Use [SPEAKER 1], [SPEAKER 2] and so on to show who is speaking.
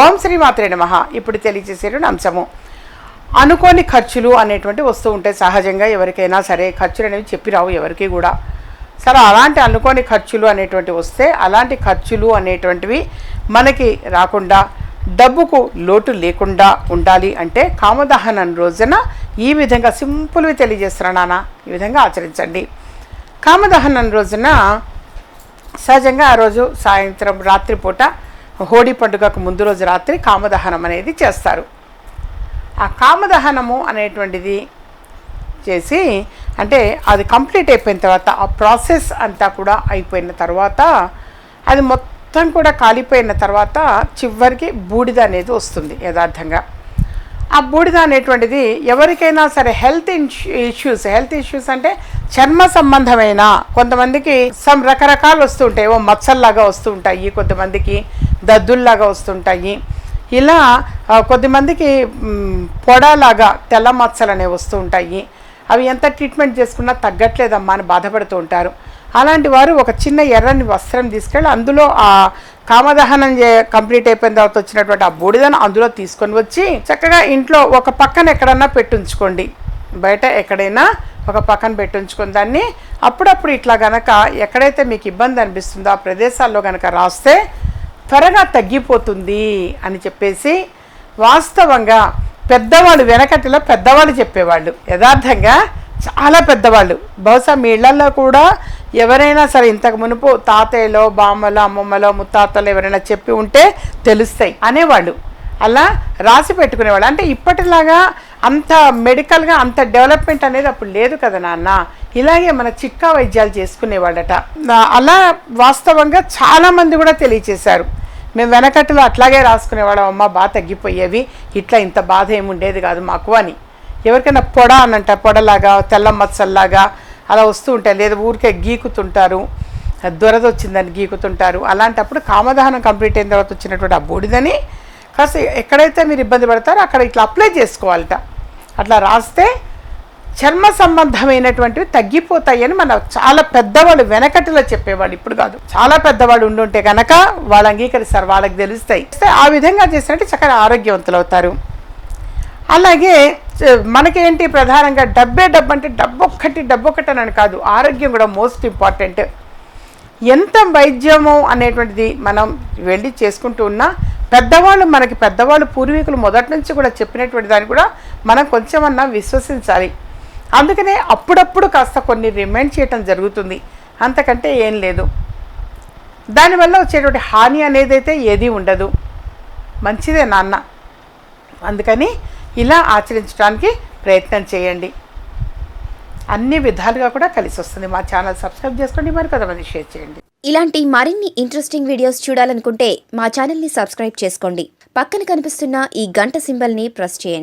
[SPEAKER 1] ఓం శ్రీ నమ. ఇప్పుడు తెలియజేసేటువంటి అంశము. అనుకోని ఖర్చులు అనేటువంటి వస్తూ ఉంటాయి సహజంగా ఎవరికైనా సరే ఖర్చులు అనేవి చెప్పిరావు ఎవరికి కూడా. సరే అలాంటి అనుకోని ఖర్చులు అనేటువంటి వస్తే అలాంటి ఖర్చులు అనేటువంటివి మనకి రాకుండా డబ్బుకు లోటు లేకుండా ఉండాలి అంటే కామదహనం రోజున ఈ విధంగా సింపుల్వి తెలియజేస్తున్నాను నాన్న. ఈ విధంగా ఆచరించండి. కామదహనం రోజున సహజంగా ఆ రోజు సాయంత్రం రాత్రిపూట హోడీ పండుగకు ముందు రోజు రాత్రి కామదహనం అనేది చేస్తారు. ఆ కామదహనము అనేటువంటిది చేసి అంటే అది కంప్లీట్ అయిపోయిన తర్వాత ఆ ప్రాసెస్ అంతా కూడా అయిపోయిన తర్వాత అది మొత్తం కూడా కాలిపోయిన తర్వాత చివరికి బూడిద అనేది వస్తుంది యథార్థంగా. ఆ బూడిద అనేటువంటిది ఎవరికైనా సరే హెల్త్ ఇష్యూస్ హెల్త్ ఇష్యూస్ అంటే చర్మ సంబంధమైన కొంతమందికి సమ్ రకరకాలు వస్తుంటాయి ఓ మచ్చల్లాగా వస్తూ ఉంటాయి కొంతమందికి. దద్దుల్లాగా వస్తుంటాయి. ఇలా కొద్దిమందికి పొడలాగా తెల్ల మచ్చలు అనేవి వస్తూ ఉంటాయి. అవి ఎంత ట్రీట్మెంట్ చేసుకున్నా తగ్గట్లేదమ్మా అని బాధపడుతూ ఉంటారు. అలాంటి వారు ఒక చిన్న ఎర్రని వస్త్రం తీసుకెళ్ళి అందులో ఆ కామదహనం చే కంప్లీట్ అయిపోయిన తర్వాత వచ్చినటువంటి ఆ బూడిదను అందులో తీసుకొని వచ్చి చక్కగా ఇంట్లో ఒక పక్కన ఎక్కడన్నా పెట్టుంచుకోండి. బయట ఎక్కడైనా ఒక పక్కన పెట్టుంచుకుని దాన్ని అప్పుడప్పుడు ఇట్లా గనక ఎక్కడైతే మీకు ఇబ్బంది అనిపిస్తుందో ఆ ప్రదేశాల్లో గనక రాస్తే త్వరగా తగ్గిపోతుంది అని చెప్పేసి వాస్తవంగా పెద్దవాళ్ళు వెనకటిలో పెద్దవాళ్ళు చెప్పేవాళ్ళు. యథార్థంగా చాలా పెద్దవాళ్ళు. బహుశా మీ ఇళ్ళలో కూడా ఎవరైనా సరే ఇంతకు మునుపు తాతయ్యలో బామ్మలో అమ్మమ్మలో ముత్తాతలో ఎవరైనా చెప్పి ఉంటే తెలుస్తాయి అనేవాళ్ళు. అలా రాసి పెట్టుకునేవాళ్ళు. అంటే ఇప్పటిలాగా అంత మెడికల్గా అంత డెవలప్మెంట్ అనేది అప్పుడు లేదు కదా నాన్న. ఇలాగే మన చిట్కా వైద్యాలు చేసుకునేవాళ్ళట. అలా వాస్తవంగా చాలామంది కూడా తెలియచేశారు. మేము వెనకట్టులో అట్లాగే రాసుకునేవాళ్ళం. అమ్మ బాగా తగ్గిపోయేవి. ఇట్లా ఇంత బాధ ఏముండేది కాదు మాకు అని. ఎవరికైనా పొడ అనంట పొడలాగా తెల్ల మచ్చల్లాగా అలా వస్తూ ఉంటాయి. లేదా ఊరికే గీకుతుంటారు. దురద వచ్చిందని గీకుతుంటారు. అలాంటప్పుడు కామదహనం కంప్లీట్ అయిన తర్వాత వచ్చినటువంటి ఆ బూడిదని కాస్త ఎక్కడైతే మీరు ఇబ్బంది పడతారో అక్కడ ఇట్లా అప్లై చేసుకోవాలట. అట్లా రాస్తే చర్మ సంబంధమైనటువంటివి తగ్గిపోతాయని మన చాలా పెద్దవాళ్ళు వెనకటిలో చెప్పేవాళ్ళు ఇప్పుడు కాదు. చాలా పెద్దవాళ్ళు ఉండుంటే కనుక వాళ్ళు అంగీకరిస్తారు వాళ్ళకి తెలుస్తాయి. ఆ విధంగా చేసినట్టు చక్కగా ఆరోగ్యవంతులు అవుతారు. అలాగే మనకేంటి ప్రధానంగా డబ్బే డబ్బు అంటే డబ్బు ఒక్కటి డబ్బు ఒక్కటి అని కాదు. ఆరోగ్యం కూడా మోస్ట్ ఇంపార్టెంట్. ఎంత వైద్యము అనేటువంటిది మనం వెళ్ళి చేసుకుంటూ ఉన్నా పెద్దవాళ్ళు మనకి పెద్దవాళ్ళు పూర్వీకులు మొదటి నుంచి కూడా చెప్పినటువంటి దాన్ని కూడా మనం కొంచెమన్నా విశ్వసించాలి. అందుకనే అప్పుడప్పుడు కాస్త కొన్ని రిమైండ్ చేయటం జరుగుతుంది. అంతకంటే ఏం లేదు. దానివల్ల వచ్చేటువంటి హాని అనేది అయితే ఏదీ ఉండదు. మంచిదే నాన్న. అందుకని ఇలా ఆచరించడానికి ప్రయత్నం చేయండి. అన్ని విధాలుగా కూడా కలిసి వస్తుంది. మా ఛానల్ సబ్స్క్రైబ్ చేసుకోండి మరి కొంతమంది షేర్ చేయండి.
[SPEAKER 2] ఇలాంటి మరిన్ని ఇంట్రెస్టింగ్ వీడియోస్ చూడాలనుకుంటే మా ఛానల్ని సబ్స్క్రైబ్ చేసుకోండి. పక్కన కనిపిస్తున్న ఈ గంట సింబల్ని ప్రెస్ చేయండి.